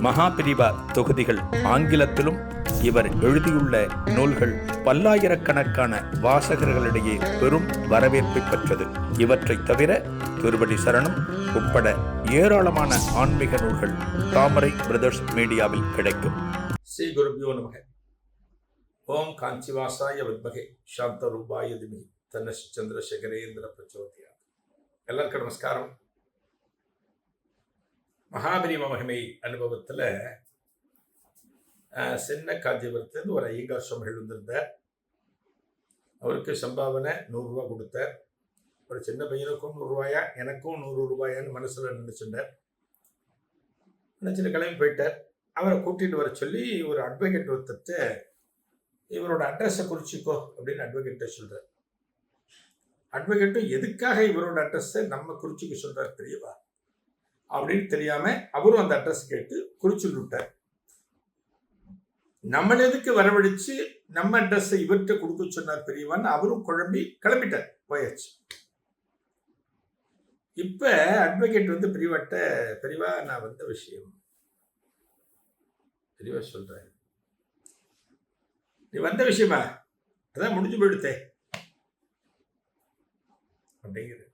மகாபிரிவா தொகுதிகள் ஆங்கிலத்திலும் இவர் எழுதியுள்ள நூல்கள் பல்லாயிரக்கணக்கான வாசகர்களிடையே பெரும் வரவேற்பை பெற்றது. இவற்றைத் தவிர திருவடி சரணம் உட்பட ஏராளமான ஆன்மீக நூல்கள் தாமரை பிரதர்ஸ் மீடியாவில் கிடைக்கும். ஸ்ரீ குருபியோ நமக. ஓம் காஞ்சிவாசாய வித்மகே. சாந்த ரூபாய திமி தன்னஸ் சந்திரசேகரேந்திர பிரச்சோதியா எல்லாருக்கும் நமஸ்காரம். மகாபரிம மகிமை அனுபவத்தில் சின்ன காஞ்சிபுரத்துலேருந்து ஒரு ஐயங்கார் சுவாமிகள் வந்திருந்தார். அவருக்கு சம்பாவனை நூறுரூவா கொடுத்தார். ஒரு சின்ன பையனுக்கும் நூறுரூவாயா எனக்கும் நூறு ரூபாயான்னு மனசில் நினச்சிட்டார். நினச்சிட்டு கிளம்பி போயிட்டார். அவரை கூட்டிகிட்டு வர சொல்லி ஒரு அட்வொகேட் ஒருத்தட்டு இவரோட அட்ரஸை குறிச்சிக்கோ அப்படின்னு அட்வொகேட்டை சொல்கிறார் அட்வொகேட்டும் எதுக்காக இவரோட அட்ரஸை நம்ம குறிச்சிக்க சொல்கிறார் தெரியவா அப்படின்னு தெரியாமல் அவரும் அந்த அட்ரஸ் கேட்டு குறிச்சு விட்டார். நம்மள எதுக்கு வரவழைச்சு நம்ம அட்ரஸை இவர்கிட்ட கொடுக்க சொன்னார் பெரியவன்? அவரும் குழம்பி கிளம்பிட்டார் போயாச்சு. இப்ப அட்வொகேட் வந்து பெரியவாட்ட பெரியவா நான் வந்த விஷயம். பெரியவா சொல்றேன் நீ வந்த விஷயமா? அதான் முடிஞ்சு போயிடுத்தே. அப்படிங்கிறது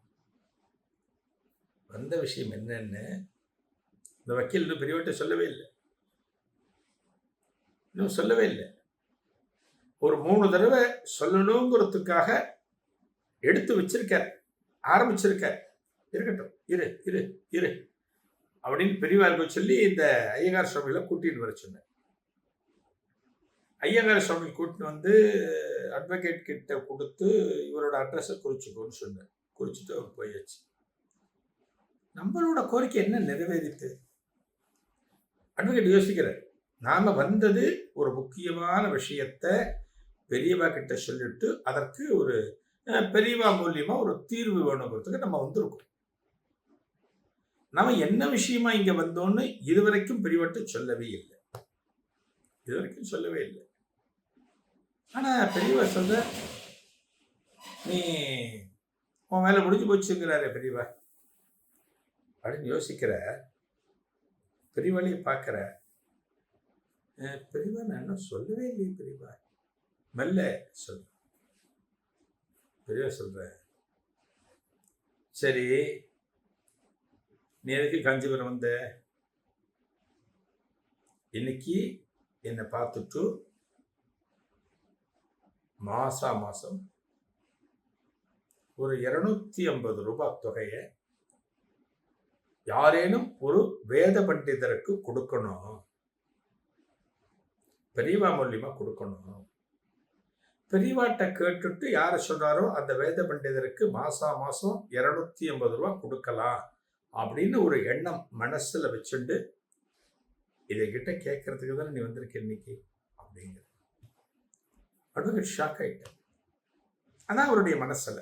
வந்த விஷயம் என்னன்னு இந்த வக்கீல் இன்னும் பெரியவர்கிட்ட சொல்லவே இல்லை. இன்னும் சொல்லவே இல்லை. ஒரு மூணு தடவை சொல்லணுங்கிறதுக்காக எடுத்து வச்சிருக்கார் ஆரம்பிச்சிருக்கார். இருக்கட்டும் இரு இரு இரு. அப்படின்னு பெரியவாருக்கு சொல்லி இந்த ஐயங்கார் சுவாமிகளை கூட்டிகிட்டு வர சொன்னேன் ஐயங்கார சுவாமி கூட்டின்னு வந்து அட்வொகேட் கிட்ட கொடுத்து இவரோட அட்ரஸை குறிச்சிக்கோன்னு சொன்னேன் குறிச்சிட்டு அவர் போயாச்சு. நம்மளோட கோரிக்கை என்ன நிறைவேறித்து அட்வொகேட் யோசிக்கிறார். நாம் வந்தது ஒரு முக்கியமான விஷயத்த பெரியவா கிட்ட சொல்லிட்டு அதற்கு ஒரு பெரியவா மூலியமாக ஒரு தீர்வு வேணுங்கிறதுக்கு நம்ம வந்திருக்கோம். நம்ம என்ன விஷயமா இங்கே வந்தோம்னு இதுவரைக்கும் பெரியவட்ட சொல்லவே இல்லை. இதுவரைக்கும் சொல்லவே இல்லை. ஆனால் பெரியவா சொல்ற நீ உன் வேலை முடிஞ்சு போச்சுங்கிறாரு பெரியவா. அப்படின்னு யோசிக்கிற பெரியவாளையும் பார்க்குற பெரியவா நான் இன்னும் சொல்லவே இல்லையே பெரியவா மெல்ல சொல். பெரியவா சொல்ற. சரி நீ எதுக்கு காஞ்சிபுரம் வந்த? இன்னைக்கு என்னை பார்த்துட்டு மாசா மாசம் ஒரு இருநூத்தி ஐம்பது ரூபாய் தொகையை யாரேனும் ஒரு வேத பண்டிதருக்கு கொடுக்கணும். பெரியவா மூலியமா கொடுக்கணும். பெரியவாட்ட கேட்டுட்டு யாரை சொல்றாரோ அந்த வேத பண்டிதருக்கு மாசா மாசம் இருநூத்தி ஐம்பது ரூபா கொடுக்கலாம் அப்படின்னு ஒரு எண்ணம் மனசுல வச்சுண்டு இதை கிட்ட கேட்கறதுக்கு தானே நீ வந்திருக்க இன்னைக்கு? அப்படிங்கிற. அட்வொகேட் ஷாக் ஆயிட்டேன் அதான் அவருடைய மனசுல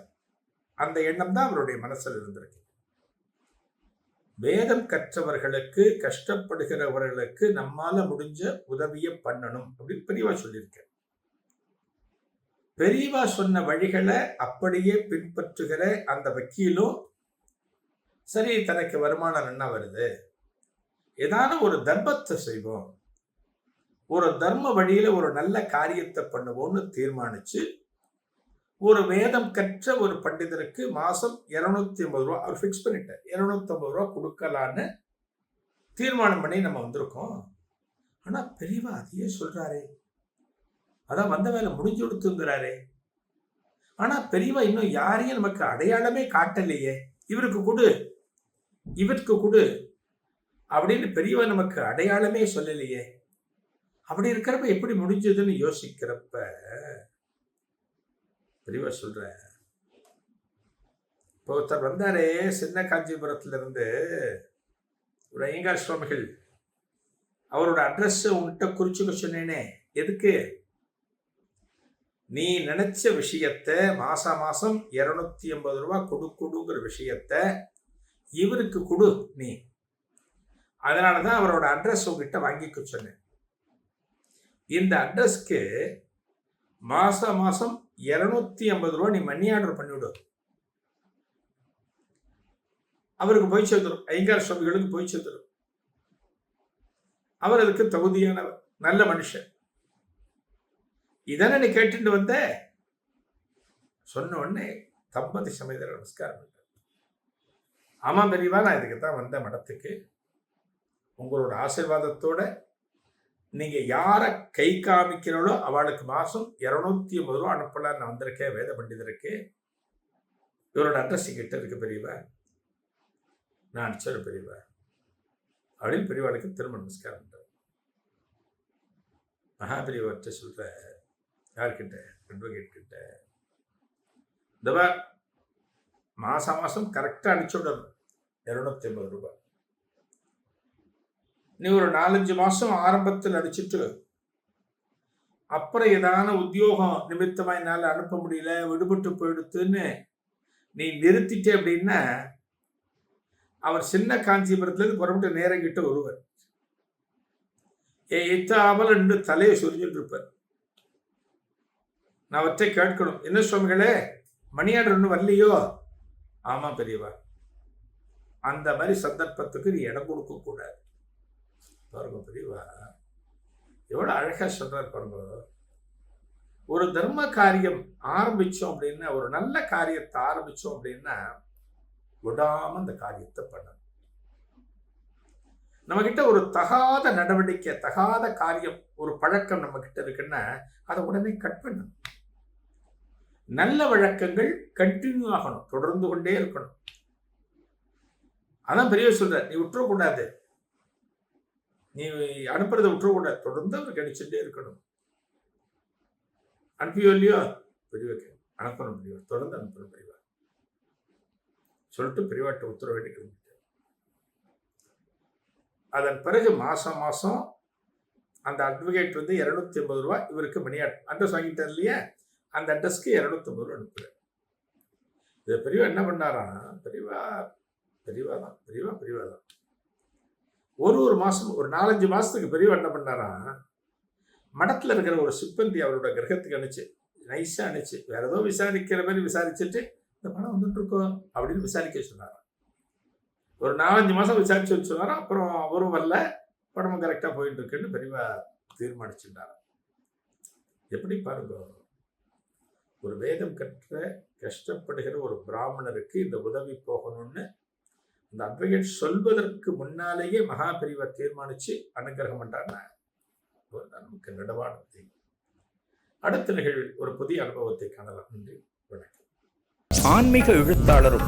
அந்த எண்ணம் தான் அவருடைய மனசுல இருந்திருக்கு. வேதம் கற்றவர்களுக்கு கஷ்டப்படுகிறவர்களுக்கு நம்மால முடிஞ்ச உதவியை பண்ணணும் அப்படின்னு பெரியவா சொல்லியிருக்க பெரியவா சொன்ன வழிகளை அப்படியே பின்பற்றுகிற அந்த வக்கீலும் சரி தனக்கு வருமானம் என்ன வருது? ஏதான ஒரு தர்மத்தை செய்வோம். ஒரு தர்ம வழியில ஒரு நல்ல காரியத்தை பண்ணுவோம்னு தீர்மானிச்சு ஒரு வேதம் கற்ற ஒரு பண்டிதருக்கு மாசம் இருநூத்தி ஐம்பது ரூபா அவர் ஃபிக்ஸ் பண்ணிட்டார். இருநூத்தி ஐம்பது ரூபா கொடுக்கலான்னு தீர்மானம் பண்ணி நம்ம வந்திருக்கோம். ஆனா பெரியவா அதையே சொல்றாரே. அதான் வந்த வேலை முடிஞ்சு கொடுத்துங்கிறாரே. ஆனா பெரியவா இன்னும் யாரையும் நமக்கு அடையாளமே காட்டலையே. இவருக்கு கொடு. இவருக்கு கொடு. அப்படின்னு பெரியவா நமக்கு அடையாளமே சொல்லலையே. அப்படி இருக்கிறப்ப எப்படி முடிஞ்சதுன்னு யோசிக்கிறப்ப தெளிவாக சொல்கிறேன் இப்போ ஒருத்தர் வந்தாரே சின்ன காஞ்சிபுரத்துலேருந்து ஒரு ஐயங்கார் சுவாமிகள். அவரோட அட்ரஸ் உன்கிட்ட குறிச்சுக்க சொன்னேனே. எதுக்கு? நீ நினைச்ச விஷயத்த மாசா மாசம் இருநூத்தி ஐம்பது ரூபா கொடு கொடுங்கிற விஷயத்த இவருக்கு கொடு நீ. அதனால தான் அவரோட அட்ரஸ் உங்ககிட்ட வாங்கிக்க சொன்னேன். இந்த அட்ரஸ்க்கு மாசம் மாசம் இருநூத்தி ஐம்பது ரூபா நீ மணி ஆர்டர் பண்ணிவிடு. அவருக்கு போய் சேர்ந்துடும் ஐங்கார சுவாமிகளுக்கு போய் சேர்ந்துடும் அவர் அதுக்கு தகுதியானவர். நல்ல மனுஷன். இதானே நீ கேட்டுட்டு வந்த? சொன்ன உடனே தம்பதி சமேதர் நமஸ்காரம் ஆமாம் ஆமா பெரியவா நான் இதுக்கு தான் வந்த மடத்துக்கு. உங்களோட ஆசீர்வாதத்தோட நீங்க யார கை காமிக்கிறீங்களோ அவளுக்கு மாசம் இருநூத்தி ஐம்பது ரூபா அனுப்பலாம் நான் வந்திருக்கேன் வேத பண்டிதருக்கு. இவரோட அட்ரஸ் கிட்ட இருக்கு பெரியவா. நான் அனுப்பிச்சிட பெரியவா. அப்படின்னு பெரியவாளுக்கு திரும்ப நமஸ்காரம் பண்றார் மகாபெரியவர்கிட்ட சொல்ற யார்கிட்ட? அட்வொகேட் கிட்ட. இந்த மாசம் மாசம் கரெக்டாக அனுப்பிச்சு விடணும். இரநூத்தி ஐம்பது ரூபாய். நீ ஒரு நாலஞ்சு மாசம் ஆரம்பத்தில் அடிச்சிட்டு அப்புறம் ஏதான உத்தியோகம் நிமித்தமா என்னால் அனுப்ப முடியல விடுபட்டு போயிடுத்துன்னு நீ நிறுத்திட்டே அப்படின்னா அவர் சின்ன காஞ்சிபுரத்துலேருந்து புறப்பட்டு நேரம் கிட்ட வருவார். ஏ எத்தாமல் என்று தலையை சொரிஞ்சுட்டு இருப்பார். நான் அவற்றை கேட்கணும் என்ன சுவாமிகளே மணியாடர் ஒன்று வரலையோ? ஆமாம் பெரியவா. அந்த மாதிரி சந்தர்ப்பத்துக்கு நீ இடம் கொடுக்கக்கூடாது பாருங்க பெரியவா. எவ்வளோ அழகாக சொல்கிறார் பாருங்க. ஒரு தர்ம காரியம் ஆரம்பித்தோம் அப்படின்னா ஒரு நல்ல காரியத்தை ஆரம்பித்தோம் அப்படின்னா விடாமல் அந்த காரியத்தை பண்ணணும். நம்ம ஒரு தகாத நடவடிக்கை தகாத காரியம் ஒரு பழக்கம் நம்ம இருக்குன்னா அதை உடனே கட் பண்ணணும். நல்ல வழக்கங்கள் கண்டினியூ ஆகணும் தொடர்ந்து கொண்டே இருக்கணும். அதான் பெரிய சொல்ற நீ விட்டுறக்கூடாது. நீ அனுப்புறதை விட்டுறக்கூடாது தொடர்ந்து அவர் கணிச்சுட்டே இருக்கணும். அனுப்பியோ இல்லையோ? பெரியவா அனுப்பணும் பெரியவா தொடர்ந்து அனுப்பணும் பெரியவா சொல்லிட்டு பெரியவாட்ட உத்தரவு கிளம்பிட்டார் அதன் பிறகு மாசம் மாசம் அந்த அட்வொகேட் வந்து இரநூத்தி ஐம்பது ரூபா இவருக்கு மணி அட்ரஸ் வாங்கிட்டார் இல்லையா? அந்த அட்ரஸ்க்கு இரநூத்தி ஐம்பது ரூபா அனுப்புறாரு இது பெரியவா என்ன பண்ணாராம்? பெரியவா பெரியவா தான். பெரியவா பெரியவா தான். ஒரு ஒரு மாதம் ஒரு நாலஞ்சு மாதத்துக்கு பெரியவா என்ன பண்ணாராம் மடத்தில் இருக்கிற ஒரு சிப்பந்தி அவரோட கிரகத்துக்கு அனுச்சு நைஸாக அனுச்சு வேற ஏதோ விசாரிக்கிற மாதிரி விசாரிச்சுட்டு இந்த பணம் வந்துட்டு இருக்கோம் அப்படின்னு விசாரிக்க சொன்னாராம். ஒரு நாலஞ்சு மாதம் விசாரிச்சு சொன்னாராம் அப்புறம் அவரும் வரல பணமும் கரெக்டாக போயிட்டு இருக்குன்னு பெரியவா தீர்மானிச்சுட்டாராம். எப்படி பாருங்க ஒரு வேதம் கற்ற கஷ்டப்படுகிற ஒரு பிராமணருக்கு இந்த உதவி போகணும்னு அந்த அட்வொகேட் சொல்வதற்கு முன்னாலேயே மகாபிரிவை தீர்மானிச்சு அனுகிரகம் பண்றாருன்னா நமக்கு நடவான அடுத்த நிகழ்வில் ஒரு புதிய அனுபவத்தை காணலாம். நன்றி. வணக்கம். ஆன்மீக எழுத்தாளரும்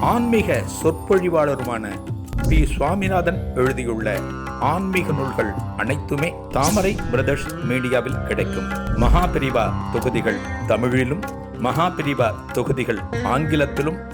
ஆன்மீக சொற்பொழிவாளருமான பி. சுவாமிநாதன் எழுதியுள்ள ஆன்மீக நூல்கள் அனைத்துமே தாமரை பிரதர்ஸ் மீடியாவில் கிடைக்கும். மகாபிரிவா தொகுதிகள் தமிழிலும் மகாபிரிவா தொகுதிகள் ஆங்கிலத்திலும்